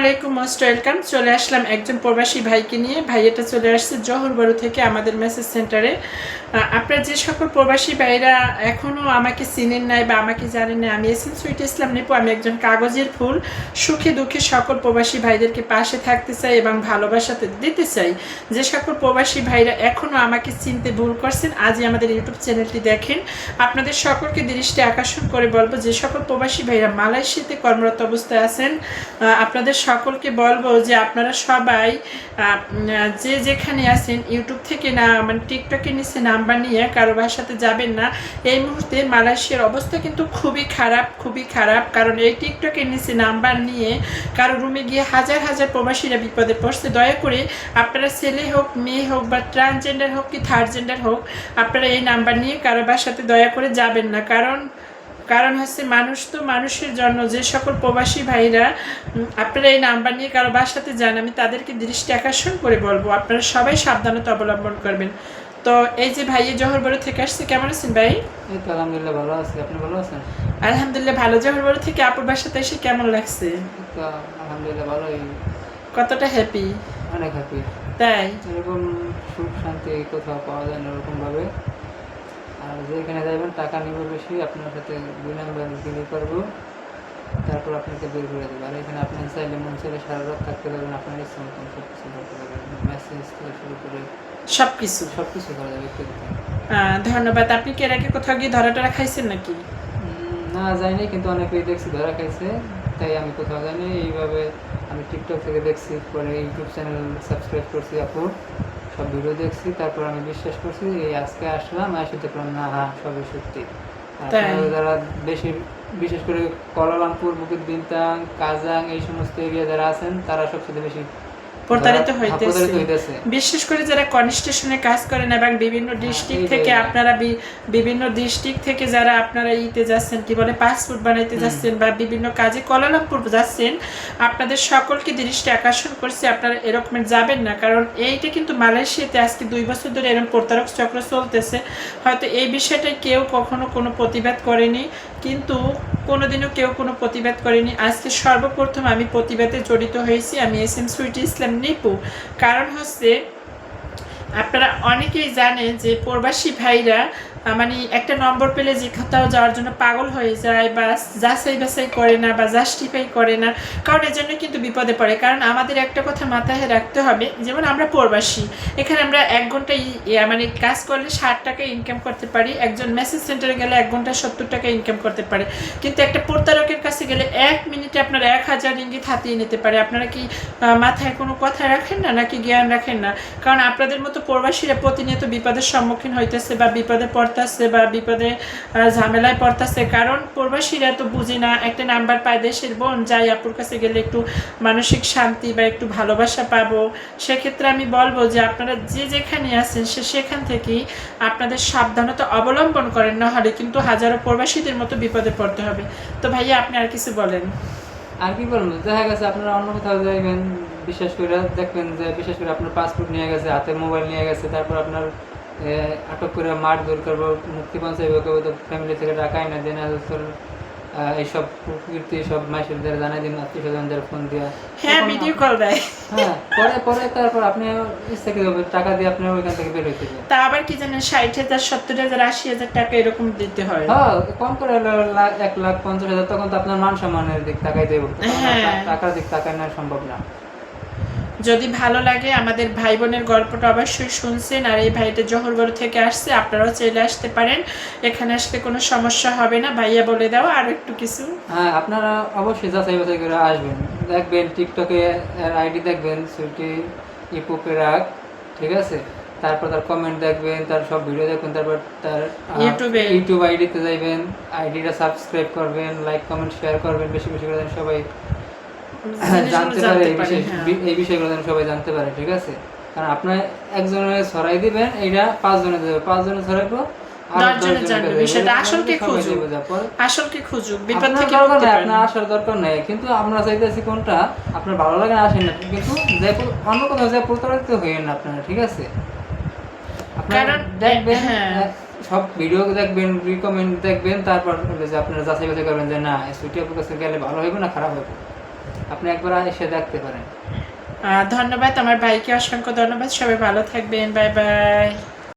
আলাইকুম most welcome. চলে আসলাম একজন প্রবাসী ভাইকে নিয়ে। ভাইয়েটা চলে আসছে জহরবাড়ু থেকে আমাদের মেসেজ সেন্টারে। আপনারা যে সকল প্রবাসী ভাইরা এখনও আমাকে চিনেন নাই বা আমাকে জানেন না আমি এসএম সুইট ইসলাম নেপু। আমি একজন কাগজের ফুল। সুখে দুঃখে সকল প্রবাসী ভাইদেরকে পাশে থাকতে চাই এবং ভালোবাসাতে দিতে চাই। যে সকল প্রবাসী ভাইরা এখনও আমাকে চিনতে ভুল করছেন, আজই আমাদের ইউটিউব চ্যানেলটি দেখেন। আপনাদের সকলকে দৃষ্টি আকর্ষণ করে বলব, যে সকল প্রবাসী ভাইরা মালয়েশিয়াতে কর্মরত অবস্থায় আছেন আপনাদের সকলকে বলব যে আপনারা সবাই যে যেখানে আছেন ইউটিউব থেকে না মানে টিকটকে নিচে নাম্বার নিয়ে কারও বাসাতে যাবেন না। এই মুহূর্তে মালয়েশিয়ার অবস্থা কিন্তু খুবই খারাপ খুবই খারাপ। কারণ এই টিকটকের নিচে নাম্বার নিয়ে কারও রুমে গিয়ে হাজার হাজার প্রবাসীরা বিপদে পড়ছে। দয়া করে আপনারা ছেলে হোক, মেয়ে হোক বা ট্রান্সজেন্ডার হোক কি থার্ড জেন্ডার হোক, আপনারা এই নাম্বার নিয়ে কারও বাসাতে দয়া করে যাবেন না। কারণ কারণ হচ্ছে মানুষ তো মানুষের জন্য যে সকল প্রবাসী ভাইরা আপনারা এই নাম্বার নিয়ে কারও বাসাতে যান আমি তাদেরকে দৃষ্টি আকর্ষণ করে বলব। আপনারা সবাই সাবধানতা অবলম্বন করবেন। তো এই যে ভাইয়ে জহরবড় থেকে আসছে কেমন আছেন ভাই? আলহামদুলিল্লাহ ভালো আছি। আপনি ভালো আছেন? আলহামদুলিল্লাহ ভালো। জহরবড় থেকে আপুর বাসাতে এসে কেমন লাগছে? আলহামদুলিল্লাহ ভালোই। কতটা হ্যাপি অনেক হ্যাপি তাই? এরকম সুখ শান্তি কোথাও পাওয়া যায় না ওরকম ভাবে যেখানে যাবেন টাকা নিব বেশি আপনার সাথে দুই নাম্বার ডিল করব। তারপর আপনাকে বের করে দেবো। আর এখানে আপনি চাইলে মন চাইলে সারা রাত থাকতে পারবেন আপনার ইচ্ছা মতন সব কিছু করতে পারবেন। মেসেজ থেকে শুরু করে সব কিছু সব কিছু করা যাবে একটু ধন্যবাদ। আপনি কি এর আগে কোথাও গিয়ে ধরা টরা খাইছেন নাকি? না যাইনি কিন্তু অনেকেই দেখছি ধরা খাইছে তাই আমি কোথাও জানি এইভাবে আমি টিকটক থেকে দেখছি পরে ইউটিউব চ্যানেল সাবস্ক্রাইব করছি আপু। সব ভিডিও দেখছি তারপর আমি বিশ্বাস করছি এই আজকে আসলাম আর সত্যি করলাম না হ্যাঁ সবই সত্যি। যারা বেশি বিশেষ করে কলালামপুর বুকিত বিনতাং কাজাং এই সমস্ত এরিয়া যারা আছেন তারা সবচেয়ে বেশি প্রতারিত হ্যাঁ, হইতেছে। বিশেষ করে যারা কনস্টেশনে কাজ করেন এবং বিভিন্ন ডিস্ট্রিক্ট হ্যাঁ, থেকে আপনারা বিভিন্ন ডিস্ট্রিক্ট থেকে যারা আপনারা ইতে যাচ্ছেন কি বলে পাসপোর্ট বানাইতে যাচ্ছেন বা বিভিন্ন কাজে কলালামপুর যাচ্ছেন আপনাদের সকলকে দৃষ্টি আকর্ষণ করছে আপনারা এরকম যাবেন না। কারণ এইটা কিন্তু মালয়েশিয়াতে আজকে দুই বছর ধরে এরকম প্রতারক চক্র চলতেছে। হয়তো এই বিষয়টা কেউ কখনো কোনো প্রতিবাদ করেনি কিন্তু কোনোদিনও কেউ কোনো প্রতিবাদ করেনি। আজকে সর্বপ্রথম আমি প্রতিবাদে জড়িত হয়েছি। আমি এস এম সুইটি ইসলাম নিপু। কারণ হচ্ছে আপনারা অনেকেই জানেন যে প্রবাসী ভাইরা মানে একটা নম্বর পেলে যে কোথাও যাওয়ার জন্য পাগল হয়ে যায় বা যাচাই বাছাই করে না বা জাস্টিফাই করে না, কারণ এর জন্য কিন্তু বিপদে পড়ে। কারণ আমাদের একটা কথা মাথায় রাখতে হবে, যেমন আমরা প্রবাসী, এখানে আমরা এক ঘণ্টা মানে কাজ করলে ষাট টাকা ইনকাম করতে পারি, একজন মেসেজ সেন্টারে গেলে এক ঘণ্টা সত্তর টাকা ইনকাম করতে পারে। কিন্তু একটা প্রতারকের কাছে গেলে এক মিনিটে আপনার এক হাজার ইঙ্গিত হাতিয়ে নিতে পারে। আপনারা কি মাথায় কোনো কথা রাখেন না, নাকি জ্ঞান রাখেন না? কারণ আপনাদের মতো প্রবাসীরা প্রতিনিয়ত বিপদের সম্মুখীন হইতেছে বা বিপদে পড়তেছে বা বিপদে ঝামেলায় পড়তেছে। কারণ প্রবাসীরা তো বুঝি না, একটা নাম্বার পায় দেশের বোন, যাই আপুর কাছে গেলে একটু মানসিক শান্তি বা একটু ভালোবাসা পাবো। সেক্ষেত্রে আমি বলব যে আপনারা যে যেখানে আছেন, সে সেখান থেকেই আপনাদের সাবধানতা অবলম্বন করেন না হলে কিন্তু হাজারো প্রবাসীদের মতো বিপদে পড়তে হবে। তো ভাইয়া, আপনি আর কিছু বলেন। আর কি বলব? দেখা গেছে আপনারা অন্য কোথাও যাইবেন, বিশেষ করে দেখবেন যে বিশেষ করে আপনার পাসপোর্ট নিয়ে গেছে, হাতে মোবাইল নিয়ে গেছে, তারপর আপনার আটক করে মার দূর করব। মুক্তি পঞ্চায়েত কেউ তো ফ্যামিলি থেকে টাকাই না দেন এইসব প্রকৃতি সব জানাই দিন আত্মীয় স্বজনদের ফোন দিয়া। হ্যাঁ ভিডিও কল দেয়। হ্যাঁ পরে পরে তারপর আপনি ইচ্ছা কি হবে টাকা দিয়ে আপনি ওইখান থেকে বের হইতে তা আবার কি জানেন ষাট হাজার সত্তর হাজার আশি হাজার টাকা এরকম দিতে হয়। হ্যাঁ কম করে এক লাখ পঞ্চাশ হাজার তখন তো আপনার মান সম্মানের দিক তাকাই দেবো হ্যাঁ। টাকার দিক তাকাই না সম্ভব না। যদি ভালো লাগে আমাদের ভাই বোনের গল্পটা অবশ্যই শুনছেন আর এই ভাইটা জহরবড় থেকে আসছে আপনারাও চলে আসতে পারেন। এখানে আসলে কোনো সমস্যা হবে না ভাইয়া বলে দাও আর একটু কিছু। হ্যাঁ আপনারা অবশ্যই যাচাই বাছাই করে আসবেন। দেখবেন টিকটকে আইডি দেখবেন সুইটি ইপু রাগ ঠিক আছে? তারপর তার কমেন্ট দেখবেন তার সব ভিডিও দেখবেন তারপর তার ইউটিউবে। ইউটিউব আইডিতে যাইবেন আইডিটা সাবস্ক্রাইব করবেন লাইক কমেন্ট শেয়ার করবেন বেশি বেশি করে সবাই। জানতে পারে এই হ্যাঁ। এই বিষয়গুলো যেন সবাই জানতে পারে ঠিক আছে? কারণ আপনার একজনের ছড়াই দিবেন পাঁচজনে দেবে। পাঁচজনে ছড়াইবো দরকার নেই, কিন্তু আমরা চাইতেছি কোনটা? আপনার ভালো লাগে না আসেন না। কিন্তু অন্য কোথাও যে প্রতারিত হইয়েন না আপনারা ঠিক আছে? দেখবেন হ্যাঁ। সব ভিডিও দেখবেন রিকমেন্ড দেখবেন তারপর আপনারা যাচাই বাছাই করবেন যে না সুইটি আপুর কাছে গেলে ভালো হবে না খারাপ হবে আপনি একবার এসে দেখতে পারেন। ধন্যবাদ, আমার ভাইকে অসংখ্য ধন্যবাদ। সবাই ভালো থাকবেন, বাই বাই।